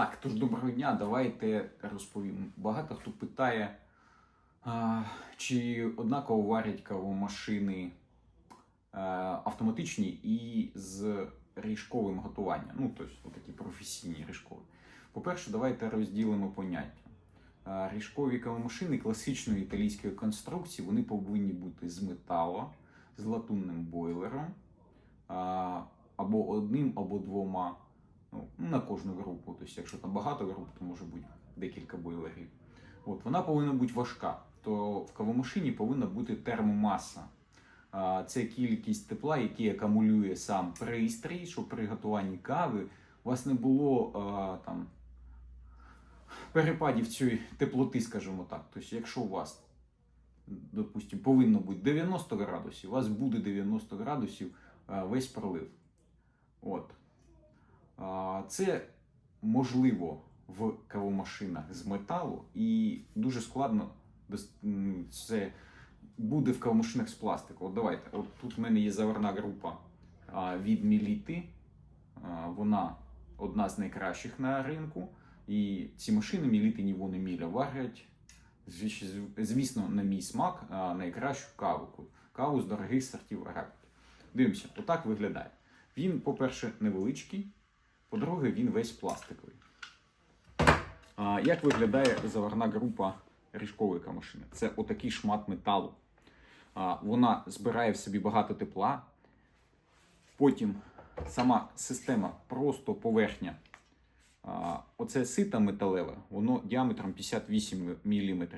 Так, тож доброго дня, давайте розповім. Багато хто питає, чи однаково варять кавомашини а, автоматичні і з ріжковим готуванням. Ну, тобто, такі професійні ріжкові. По-перше, давайте розділимо поняття. А, Ріжкові кавомашини класичної італійської конструкції вони повинні бути з металу, з латунним бойлером, або одним, або двома ну, на кожну групу. Тобто, якщо там багато груп, то може бути декілька бойлерів. От, вона повинна бути важка. То в кавомашині повинна бути термомаса. Це кількість тепла, який акумулює сам пристрій, щоб при готуванні кави у вас не було а, там перепадів цієї теплоти, скажімо так. Тобто, якщо у вас, допустимо, повинно бути 90 градусів, у вас буде 90 градусів весь пролив. От. Це можливо в кавомашинах з металу, і дуже складно це буде в кавомашинах з пластику. От давайте. От тут в мене є заварна група від Міліти. Вона одна з найкращих на ринку. І ці машини Міліти ні вони міля варять. Звісно, на мій смак найкращу каву. Каву з дорогих сортів арабіки. Дивимося, отак виглядає. Він, по-перше, невеличкий, по-друге, він весь пластиковий. А, як виглядає заварна група ріжкової машини? Це отакий шмат металу. А, вона збирає в собі багато тепла. Потім сама система просто поверхня. А, оце сита металеве, воно діаметром 58 мм.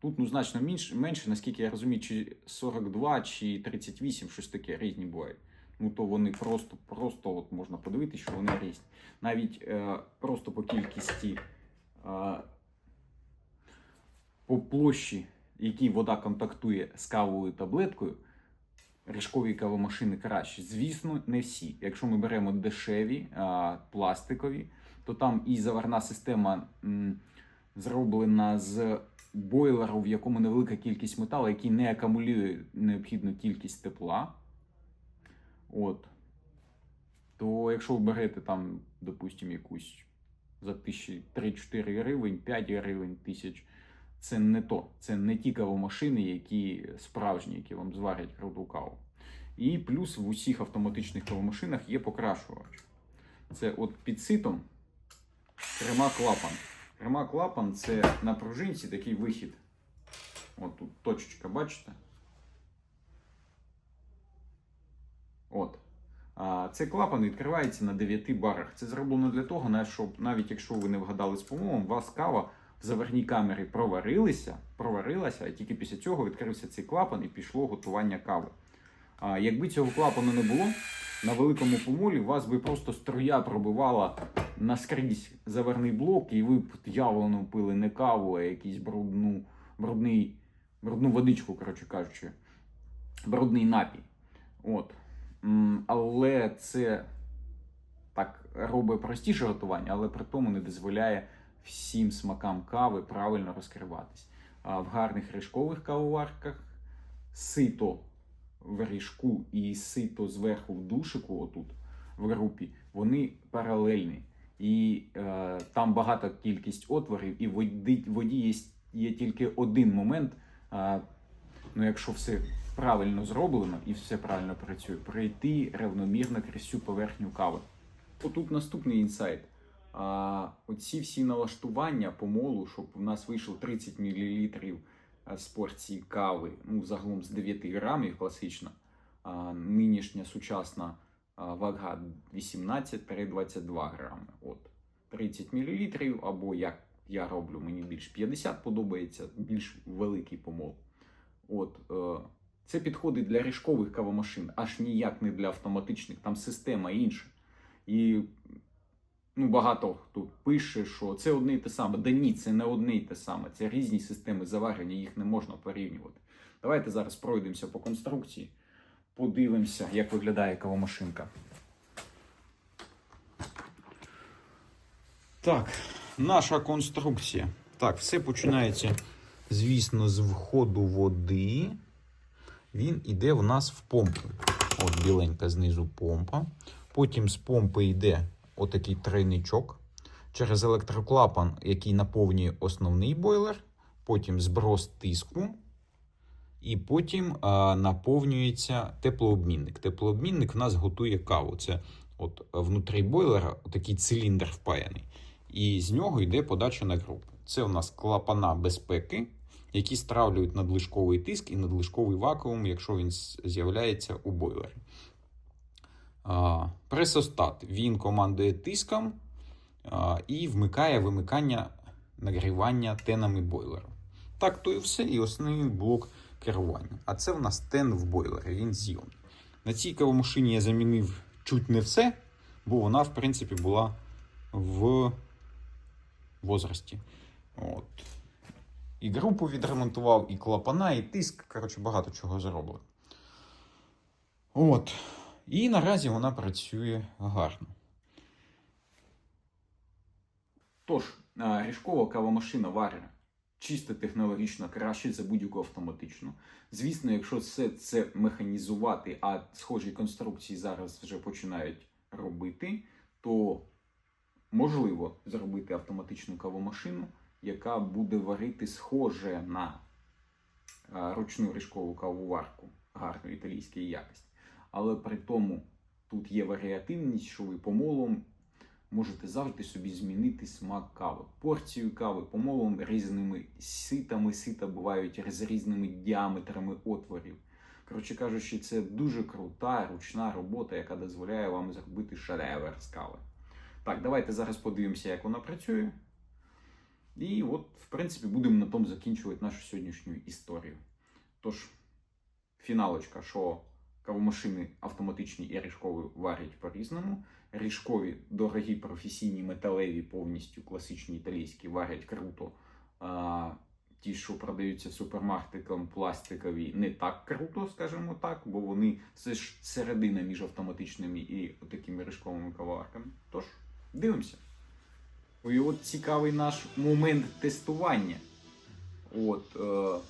Тут ну, значно менше, менше, наскільки я розумію, чи 42, чи 38, щось таке різні бувають ну то вони просто, просто от можна подивитися, що вони різні. Навіть е, просто по кількості, е, по площі, якій вода контактує з кавовою таблеткою, ріжкові кавомашини краще. Звісно, не всі. Якщо ми беремо дешеві, е, пластикові, то там і заварна система м, зроблена з бойлеру, в якому невелика кількість металу, який не акумулює необхідну кількість тепла. От. То якщо ви берете там, допустимо, якусь за тисячі 3-4 гривень, 5 гривень тисяч, це не то. Це не ті кавомашини, які справжні, які вам зварять круту каву. І плюс в усіх автоматичних кавомашинах є покрашувач. Це от під ситом крема клапан. Крема клапан це на пружинці такий вихід. От тут точечка, бачите? От. А, Цей клапан відкривається на 9 барах. Це зроблено для того, щоб навіть якщо ви не вгадали з помилом, у вас кава в заварній камері проварилися, проварилася, а тільки після цього відкрився цей клапан і пішло готування кави. А, якби цього клапану не було, на великому помолі вас би просто струя пробивала наскрізь заварний блок, і ви б явно пили не каву, а якийсь брудну, брудний, брудну водичку, коротше кажучи, брудний напій. От. Але це так робить простіше готування, але при тому не дозволяє всім смакам кави правильно розкриватись. В гарних ріжкових кавоварках сито в ріжку і сито зверху в душику, отут в групі, вони паралельні. І е, там багата кількість отворів, і в воді є, є тільки один момент. Е, ну, якщо все правильно зроблено і все правильно працює, пройти рівномірно крізь всю поверхню кави. Отут наступний інсайт. А, оці всі налаштування помолу, щоб у нас вийшло 30 мл з порції кави, ну, загалом з 9 грамів класична, а, нинішня сучасна вага 18-22 грами. От. 30 мл, або як я роблю, мені більш 50 подобається, більш великий помол. От, е, це підходить для ріжкових кавомашин, аж ніяк не для автоматичних, там система інша. І ну, багато хто пише, що це одне і те саме. Да ні, це не одне і те саме. Це різні системи заварення, їх не можна порівнювати. Давайте зараз пройдемося по конструкції, подивимося, як виглядає кавомашинка. Так, наша конструкція. Так, все починається, звісно, з входу води. Він іде в нас в помпу. От біленька знизу помпа. Потім з помпи йде отакий тройничок. через електроклапан, який наповнює основний бойлер, потім зброс тиску, і потім а, наповнюється теплообмінник. Теплообмінник в нас готує каву. Це от внутрі бойлера такий циліндр впаяний. І з нього йде подача на групу. Це у нас клапана безпеки, які стравлюють надлишковий тиск і надлишковий вакуум, якщо він з'являється у бойлері. Пресостат він командує тиском і вмикає вимикання нагрівання тенами бойлера. Так, то і все, і основний блок керування. А це в нас тен в бойлері, він зйомний. На цій кавомашині я замінив чуть не все, бо вона, в принципі, була в возрасті. От. І групу відремонтував, і клапана, і тиск. Коротше, багато чого зроблено. От. І наразі вона працює гарно. Тож, ріжкова кавомашина варить чисто технологічно краще за будь-яку автоматичну. Звісно, якщо все це механізувати, а схожі конструкції зараз вже починають робити, то можливо зробити автоматичну кавомашину, яка буде варити схоже на ручну ріжкову кавоварку гарної італійської якості. Але при тому тут є варіативність, що ви помолом можете завжди собі змінити смак кави. Порцію кави помолом різними ситами. Сита бувають з різними діаметрами отворів. Коротше кажучи, це дуже крута ручна робота, яка дозволяє вам зробити шедевр з кави. Так, давайте зараз подивимося, як вона працює. І от, в принципі, будемо на тому закінчувати нашу сьогоднішню історію. Тож, фіналочка, що кавомашини автоматичні і ріжкові варять по-різному. Ріжкові, дорогі, професійні, металеві, повністю класичні італійські варять круто. А, ті, що продаються в пластикові, не так круто, скажімо так, бо вони це ж середина між автоматичними і такими ріжковими каварками. Тож, дивимося. І от цікавий наш момент тестування. От, е,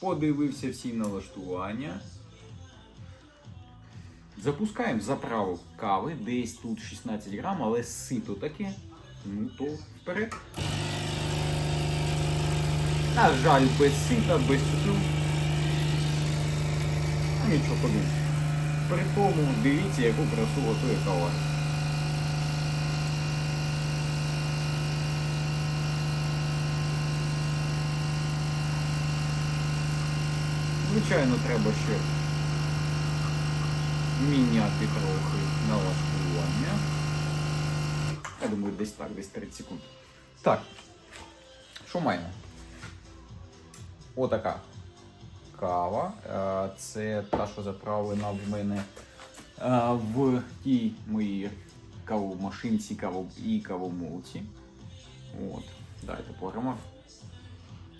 подивився всі налаштування. Запускаємо заправок кави, десь тут 16 грам, але сито таке. Ну то вперед. На жаль, без сита, без цукру. Ну, Нічого подумати. При тому дивіться, яку красу готує кава. Звичайно, треба ще міняти трохи налаштування. Я думаю, десь так, десь 30 секунд. Так. Що маємо? Отака кава. Е, Це та, що заправлена в мене е, в тій моїй кавомашинці каво... і кавомолці. От. Дайте поглянемо.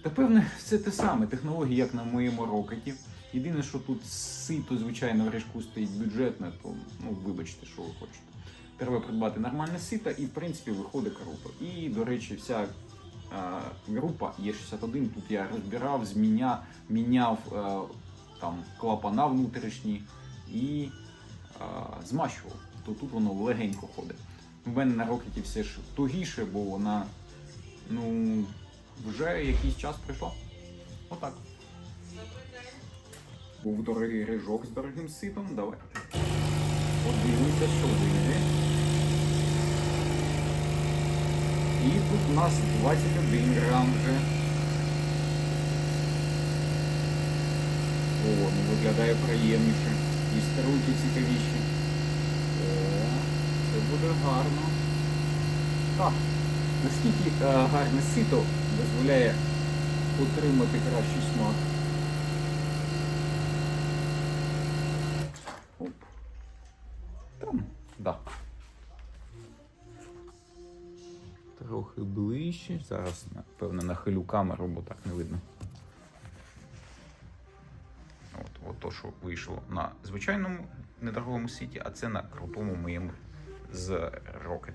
Та певне, все те саме. Технології, як на моєму рокеті. Єдине, що тут сито, звичайно, в ріжку стоїть бюджетне, то ну, вибачте, що ви хочете. Треба придбати нормальне сито і, в принципі, виходить круто. І, до речі, вся е, група Є61 тут я розбирав, зміняв, міняв е, там клапана внутрішні і е, змащував. То тут воно легенько ходить. У мене на рокеті все ж тугіше, бо вона ну, вже якийсь час пройшла. Отак. Був дорогий рижок з дорогим ситом. Давай. Подивимося, що вийде. І тут у нас 21 грам вже. О, ну виглядає приємніше. І струнки цікавіші. О, це буде гарно. Так, наскільки е, гарне сито дозволяє отримати кращий смак. Оп. Там, да. Трохи ближче. Зараз, напевно, нахилю камеру, бо так не видно. От, от то, що вийшло на звичайному недорогому сіті, а це на крутому моєму з Rocket.